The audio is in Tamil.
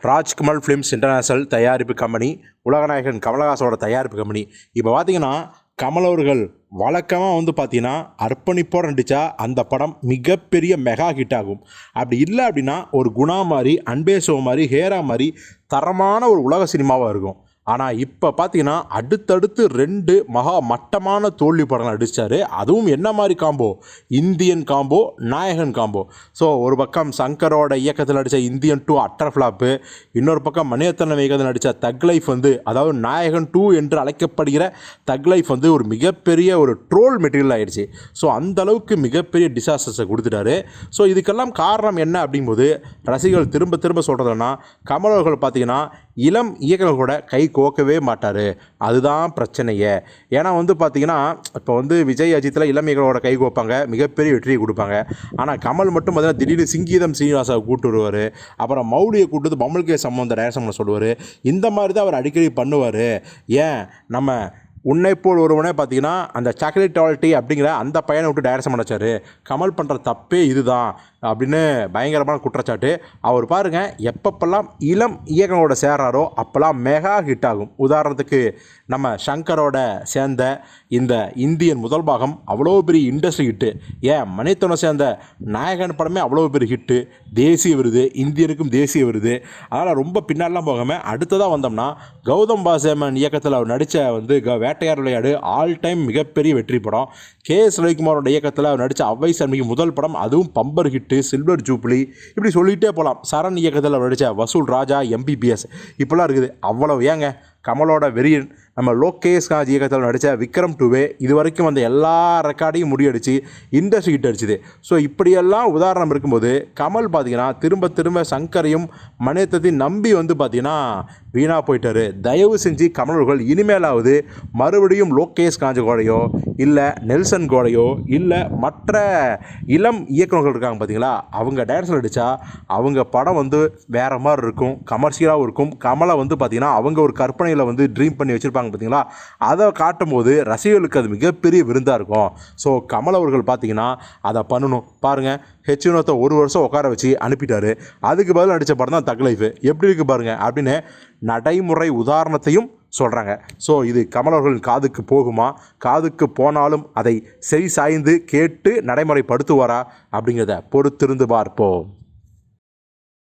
ராஜ்கமல் ஃபிலிம்ஸ் இன்டர்நேஷனல் தயாரிப்பு கம்பெனி உலகநாயகன் கமலஹாசனோட தயாரிப்பு கம்பெனி. இப்போ பார்த்தீங்கன்னா கமல் அவர்கள் வழக்கமாக வந்து பார்த்தீங்கன்னா அர்ப்பணிப்போடு நடித்தா அந்த படம் மிகப்பெரிய மெகா ஹிட் ஆகும். அப்படி இல்லை அப்படின்னா ஒரு குணா மாதிரி அன்பேசோ மாதிரி ஹேரா மாதிரி தரமான ஒரு உலக சினிமாவாக இருக்கும். ஆனால் இப்போ பார்த்தீங்கன்னா அடுத்தடுத்து ரெண்டு மகா மட்டமான தோல்வி படம் நடித்தார் அதுவும் என்ன மாதிரி combo Indian combo Nayakan combo so ஒரு பக்கம் சங்கரோட இயக்கத்தில் நடித்த இந்தியன் டூ அட்டர் ஃப்ளாப்பு இன்னொரு பக்கம் மணிரத்னம் இயக்கத்தில் நடித்த தக் லைஃப் வந்து அதாவது நாயகன் டூ என்று அழைக்கப்படுகிற தக் லைஃப் வந்து ஒரு மிகப்பெரிய ஒரு ட்ரோல் மெட்டீரியல் ஆயிடுச்சு. ஸோ அந்த அளவுக்கு மிகப்பெரிய டிசாஸ்டர்ஸை கொடுத்துட்டாரு. ஸோ இதுக்கெல்லாம் காரணம் என்ன அப்படிங்கும்போது ரசிகர்கள் திரும்ப திரும்ப சொல்கிறதுனா கமலவர்கள் பார்த்தீங்கன்னா இளம் இயக்குனர் கூட கை கோக்கவே மாட்டார். அதுதான் பிரச்சனையே. ஏன்னா வந்து பார்த்தீங்கன்னா இப்போ வந்து விஜய் அஜித்தில் இளம் இயக்குனரோட கை கோப்பாங்க மிகப்பெரிய வெற்றியை கொடுப்பாங்க. ஆனால் கமல் மட்டும் பார்த்தீங்கன்னா திடீர்னு சிங்கீதம் சீனிவாசாவை கூட்டு வருவார். அப்புறம் மௌலியை கூட்டு பம்மல்கே சம்பந்த டேரக்ஷன் பண்ண சொல்லுவார். இந்த மாதிரி தான் அவர் அடிக்கடி பண்ணுவார். ஏன்? நம்ம உன்னை போல் ஒருவனே பார்த்தீங்கன்னா அந்த சாக்லேட் டால்ட்டி அப்படிங்கிற அந்த பையனை விட்டு டைரக்ஷன் பண்ணச்சாரு கமல் பண்ணுற தப்பே இதுதான். அப்படின்னு பயங்கரமான குற்றச்சாட்டு. அவர் பாருங்க எப்பப்பெல்லாம் இளம் இயக்கங்களோட சேர்றாரோ அப்போல்லாம் மெகா ஹிட் ஆகும். உதாரணத்துக்கு நம்ம சங்கரோட சேர்ந்த இந்த இந்தியன் முதல் பாகம் அவ்வளோ பெரிய இண்டஸ்ட்ரி ஹிட்டு ஏன் மணித்தனை சேர்ந்த நாயகன் படமே அவ்வளோ பெரிய ஹிட்டு தேசிய விருது இந்தியனுக்கும் தேசிய விருது. அதனால் ரொம்ப பின்னாடிலாம் போகாமல் அடுத்ததாக வந்தோம்னா கௌதம் பாசேமன் இயக்கத்தில் அவர் நடித்த வந்து க வேட்டையார் விளையாடு ஆல் டைம் மிகப்பெரிய வெற்றி படம். கே எஸ் ரவிக்குமாரோட இயக்கத்தில் அவர் நடித்த அவ்வை சண்முகி முதல் படம் அதுவும் பம்பர் ஹிட்டு சில்வர் ஜூப்ளி இப்படி சொல்லிகிட்டே போகலாம். சரண் இயக்கத்தில் நடித்த வசூல் ராஜா எம்பிபிஎஸ் இப்படிலாம் இருக்குது. அவ்வளவு ஏங்க? கமலோட வெறியன் நம்ம லோகேஷ் ராஜ் இயக்கத்தில் நடித்த விக்ரம் டூவே இது வரைக்கும் வந்த எல்லா ரெக்கார்டையும் முடியடிச்சு இண்டஸ்ட்ரி ஹிட் அடிச்சுது. ஸோ இப்படியெல்லாம் உதாரணம் இருக்கும்போது கமல் பார்த்தீங்கன்னா திரும்ப திரும்ப சங்கரையும் மணியத்தையும் நம்பி வந்து பார்த்தீங்கன்னா வீணாக போயிட்டாரு. தயவு செஞ்சு கமலர்கள் இனிமேலாவது மறுபடியும் லோகேஷ் காஞ்ச கோடையோ இல்லை நெல்சன் கோடையோ இல்லை மற்ற இளம் இயக்குநர்கள் இருக்காங்க பார்த்தீங்களா அவங்க டைரக்ஷன் அடித்தா அவங்க படம் வந்து வேறு மாதிரி இருக்கும் கமர்ஷியலாகவும் இருக்கும். கமலை வந்து பார்த்திங்கன்னா அவங்க ஒரு கற்பனையில் வந்து ட்ரீம் பண்ணி வச்சுருப்பாங்க. பார்த்தீங்களா அதை காட்டும்போது ரசிகர்களுக்கு அது மிகப்பெரிய விருந்தாக இருக்கும். ஸோ கமல் அவர்கள் பார்த்தீங்கன்னா அதை பண்ணணும். பாருங்கள் ஹெச் வினோத்தை ஒரு வருஷம் உட்கார வச்சு அனுப்பிட்டாரு. அதுக்கு பதில் நடித்த படம் தான் தக் லைஃப் எப்படி இருக்குது பாருங்கள் அப்படின்னு நடைமுறை உதாரணத்தையும் சொல்கிறாங்க ஸோ இது கமலவர்களின் காதுக்கு போகுமா? காதுக்கு போனாலும் அதை செவி சாய்ந்து கேட்டு நடைமுறைப்படுத்துவாரா? அப்படிங்கிறத பொறுத்திருந்து பார்ப்போம்.